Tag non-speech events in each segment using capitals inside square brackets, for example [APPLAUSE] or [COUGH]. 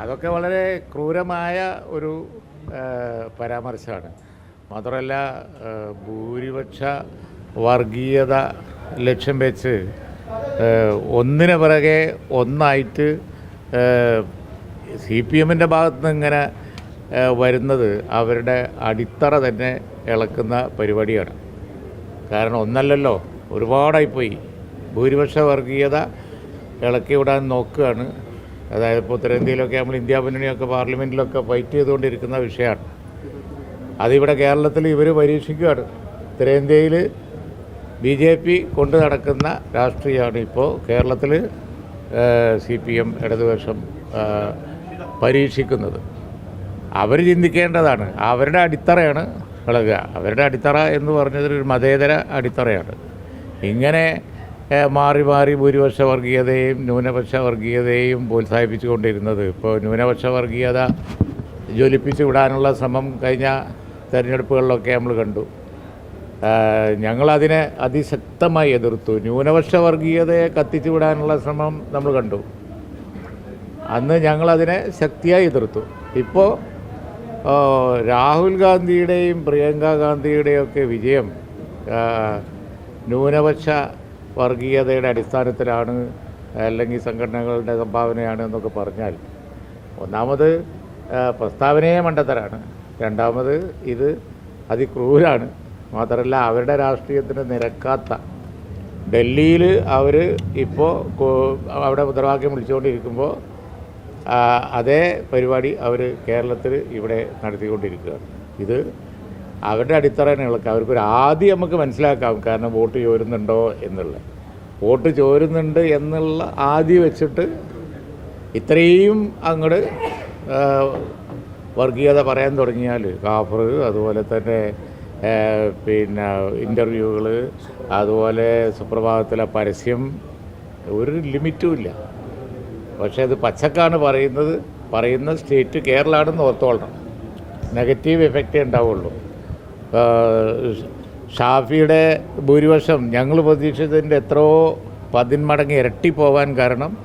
അതൊക്കെ വളരെ ക്രൂരമായ ഒരു പരാമർശമാണ്. മാത്രമല്ല ഭൂരിപക്ഷ വർഗീയത ലക്ഷ്യം വെച്ച് ഒന്നിന് പിറകെ ഒന്നായിട്ട് സി പി എമ്മിന്റെ ഭാഗത്തുനിന്ന് ഇങ്ങനെ വരുന്നത് അവരുടെ അടിത്തറ തന്നെ ഇളക്കുന്ന പരിപാടിയാണ്. കാരണം ഒന്നല്ലല്ലോ ഒരുപാടായിപ്പോയി. ഭൂരിപക്ഷ വർഗീയത ഇളക്കി വിടാൻ നോക്കുകയാണ് അതായത് ഇപ്പോൾ ഉത്തരേന്ത്യയിലൊക്കെ നമ്മൾ ഇന്ത്യ മുന്നണിയൊക്കെ പാർലമെന്റിലൊക്കെ ഫൈറ്റ് ചെയ്തുകൊണ്ടിരിക്കുന്ന വിഷയമാണ്. അതിവിടെ കേരളത്തിൽ ഇവർ പരീക്ഷിക്കുകയാണ് ഉത്തരേന്ത്യയിൽ ബി ജെ പി കൊണ്ട് നടക്കുന്ന രാഷ്ട്രീയമാണ് ഇപ്പോൾ കേരളത്തിൽ സി പി എം ഇടതുപക്ഷം പരീക്ഷിക്കുന്നത്. അവർ ചിന്തിക്കേണ്ടതാണ്. അവരുടെ അടിത്തറയാണ് ഇളകുക. അവരുടെ അടിത്തറ എന്ന് പറഞ്ഞത് മതേതര അടിത്തറയാണ്. ഇങ്ങനെ മാറി മാറി ഭൂരിപക്ഷ വർഗീയതയും ന്യൂനപക്ഷ വർഗീയതയും പ്രോത്സാഹിപ്പിച്ചുകൊണ്ടിരുന്നത്. ഇപ്പോൾ ന്യൂനപക്ഷ വർഗീയത ജ്വലിപ്പിച്ച് വിടാനുള്ള ശ്രമം കഴിഞ്ഞ തെരഞ്ഞെടുപ്പുകളിലൊക്കെ നമ്മൾ കണ്ടു. ഞങ്ങളതിനെ അതിശക്തമായി എതിർത്തു. ന്യൂനപക്ഷ വർഗീയതയെ കത്തിച്ചു വിടാനുള്ള ശ്രമം നമ്മൾ കണ്ടു. അന്ന് ഞങ്ങളതിനെ ശക്തിയായി എതിർത്തു. ഇപ്പോൾ രാഹുൽ ഗാന്ധിയുടെയും പ്രിയങ്ക ഗാന്ധിയുടെയും ഒക്കെ വിജയം ന്യൂനപക്ഷ വർഗീയതയുടെ അടിസ്ഥാനത്തിലാണ് അല്ലെങ്കിൽ സംഘടനകളുടെ സംഭാവനയാണ് എന്നൊക്കെ പറഞ്ഞാൽ ഒന്നാമത് പ്രസ്താവനയെ മണ്ടത്തരാണ്. രണ്ടാമത് ഇത് അതിക്രൂരാണ്. മാത്രമല്ല അവരുടെ രാഷ്ട്രീയത്തിന് നിരക്കാത്ത ഡൽഹിയിൽ അവർ ഇപ്പോൾ അവിടെ മുദ്രാവാക്യം വിളിച്ചുകൊണ്ടിരിക്കുമ്പോൾ അതേ പരിപാടി അവർ കേരളത്തിൽ ഇവിടെ നടത്തിക്കൊണ്ടിരിക്കുകയാണ്. ഇത് അവരുടെ അടിത്തറ ഇളക്കുക അവർക്കൊരു ആദ്യം നമുക്ക് മനസ്സിലാക്കാം കാരണം വോട്ട് ചോരുന്നുണ്ടോ എന്നുള്ളത്. വോട്ട് ചോരുന്നുണ്ട് എന്നുള്ള ആദ്യം വെച്ചിട്ട് ഇത്രയും അങ്ങോട്ട് വർഗീയത പറയാൻ തുടങ്ങിയാൽ കാഫർ അതുപോലെ തന്നെ പിന്നെ ഇന്റർവ്യൂകൾ അതുപോലെ സുപ്രഭാതത്തിലെ പരസ്യം ഒരു ലിമിറ്റും ഇല്ല. പക്ഷേ അത് പച്ചക്കാണ് പറയുന്നത് പറയുന്ന സ്റ്റേറ്റ് കേരളമാണെന്ന് ഓർത്തോളണം. നെഗറ്റീവ് എഫക്റ്റേ ഉണ്ടാവുള്ളൂ. ഷാഫിയുടെ ഭൂരിപക്ഷം ഞങ്ങൾ പ്രതീക്ഷിച്ചതിന്റെ എത്രയോ പതിന്മടങ്ങ് ഇരട്ടി പോവാൻ കാരണം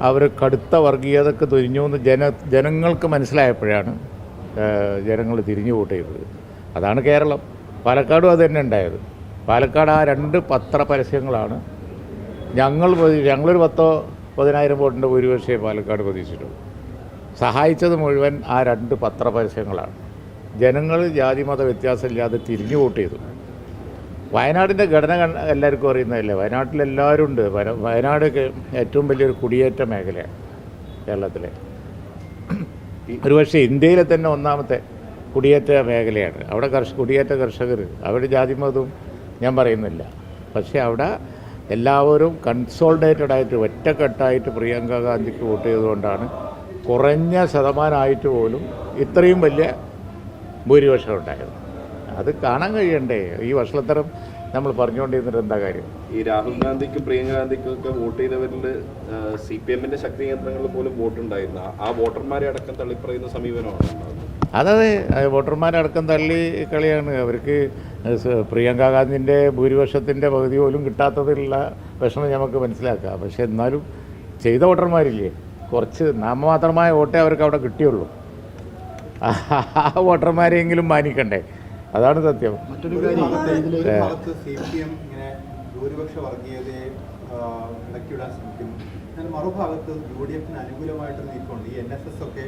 അവർ കടുത്ത വർഗീയതക്ക് തുരിഞ്ഞു എന്ന് ജന ജനങ്ങൾക്ക് മനസ്സിലായപ്പോഴാണ് ജനങ്ങൾ തിരിഞ്ഞു വോട്ട് ചെയ്തത്. അതാണ് കേരളം. പാലക്കാടും അത് തന്നെ ഉണ്ടായത്. പാലക്കാട് ആ രണ്ട് പത്ര പരസ്യങ്ങളാണ് ഞങ്ങൾ ഞങ്ങളൊരു പത്തോ പതിനായിരം വോട്ടിന്റെ ഭൂരിപക്ഷമേ പാലക്കാട് പ്രതീക്ഷിച്ചിട്ടുള്ളൂ. സഹായിച്ചത് മുഴുവൻ ആ രണ്ട് പത്രപരസ്യങ്ങളാണ് ജനങ്ങൾ ജാതിമത വ്യത്യാസമില്ലാതെ തിരിഞ്ഞു വോട്ട് ചെയ്തു. വയനാടിന്റെ ഘടന എല്ലാവർക്കും അറിയുന്നതല്ലേ? വയനാട്ടിലെല്ലാവരും ഉണ്ട് വയ- വയനാട് ഏറ്റവും വലിയൊരു കുടിയേറ്റ മേഖലയാണ് കേരളത്തിലെ. ഒരുപക്ഷെ ഇന്ത്യയിലെ തന്നെ ഒന്നാമത്തെ കുടിയേറ്റ മേഖലയാണ്. അവിടെ കർഷ കുടിയേറ്റ കർഷകർ. അവരുടെ ജാതിമതവും ഞാൻ പറയുന്നില്ല. പക്ഷേ അവിടെ എല്ലാവരും കൺസോൾഡേറ്റഡ് ആയിട്ട് ഒറ്റക്കെട്ടായിട്ട് പ്രിയങ്ക ഗാന്ധിക്ക് വോട്ട് ചെയ്തുകൊണ്ടാണ് കുറഞ്ഞ ശതമാനമായിട്ട് പോലും ഇത്രയും വലിയ ഭൂരിപക്ഷം ഉണ്ടായത് അത് കാണാൻ കഴിയണ്ടേ? ഈ വഷളത്തരം നമ്മൾ പറഞ്ഞുകൊണ്ടിരുന്നിട്ട് എന്താ കാര്യം? ഈ രാഹുൽ ഗാന്ധിക്കും പ്രിയങ്ക ഗാന്ധിക്കും ഒക്കെ വോട്ട് ചെയ്തവരിൽ സി പി എമ്മിന്റെ ശക്തി കേന്ദ്രങ്ങളിൽ പോലും വോട്ടുണ്ടായിരുന്നു. ആ- ആ വോട്ടർമാരെ അടക്കം തള്ളിപ്പറയുന്ന സമീപനമാണ് അതെ വോട്ടർമാരെ അടക്കം തള്ളി കളിയാണ്. അവർക്ക് പ്രിയങ്ക ഗാന്ധിന്റെ ഭൂരിപക്ഷത്തിന്റെ പകുതി പോലും കിട്ടാത്തതിലുള്ള വിഷമം നമുക്ക് മനസ്സിലാക്കാം. പക്ഷേ എന്നാലും ചെയ്ത വോട്ടർമാരില്ലേ? കുറച്ച് നാമമാത്രമായ വോട്ടേ അവർക്ക് അവിടെ കിട്ടിയുള്ളൂ. ആ [LAUGHS] വോട്ടർമാരെയെങ്കിലും മാനിക്കണ്ടേ? അതാണ് സത്യം. മറ്റൊരു കാര്യം ഇതിൽ ഒരു ഭാഗത്ത് സി പി എം ഇങ്ങനെ ഭൂരിപക്ഷ വർഗീയതയെ ആ, ഇടയ്ക്കിടാൻ ശ്രമിക്കുന്നു. എന്നാൽ മറുഭാഗത്ത് യു ഡി എഫിന് അനുകൂലമായിട്ട് നീക്കമുണ്ട്. ഈ എൻ എസ് എസ് ഒക്കെ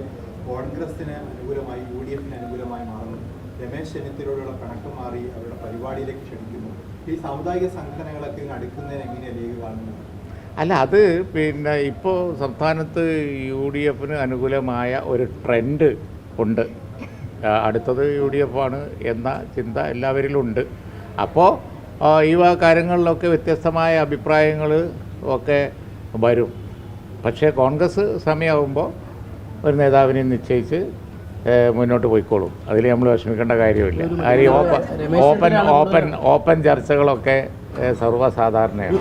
കോൺഗ്രസിന് അനുകൂലമായി യു ഡി എഫിന് അനുകൂലമായി മാറുന്നു. രമേശ് ചെന്നിത്തലയോടുള്ള പിണക്കം മാറി അവരുടെ പരിപാടിയിലേക്ക് ക്ഷണിക്കുന്നു. ഈ സാമുദായിക സംഘടനകളൊക്കെ ഇതിന് അടുക്കുന്നതിന് എങ്ങനെയാണ് ലീഗ് കാണുന്നത്? അല്ല അത് പിന്നെ ഇപ്പോൾ സംസ്ഥാനത്ത് യു ഡി എഫിന് അനുകൂലമായ ഒരു ട്രെൻഡ് ഉണ്ട്. അടുത്തത് യു ഡി എഫ് ആണ് എന്ന ചിന്ത എല്ലാവരിലും ഉണ്ട് അപ്പോൾ ഈ വക കാര്യങ്ങളിലൊക്കെ വ്യത്യസ്തമായ അഭിപ്രായങ്ങൾ ഒക്കെ വരും. പക്ഷേ കോൺഗ്രസ് സമയമാകുമ്പോൾ ഒരു നേതാവിനെ നിശ്ചയിച്ച് മുന്നോട്ട് പോയിക്കോളും. അതിൽ നമ്മൾ വിഷമിക്കേണ്ട കാര്യമില്ല. കാര്യം ഓപ്പൺ ഓപ്പൺ ഓപ്പൺ ഓപ്പൺ ചർച്ചകളൊക്കെ സർവസാധാരണയാണ്.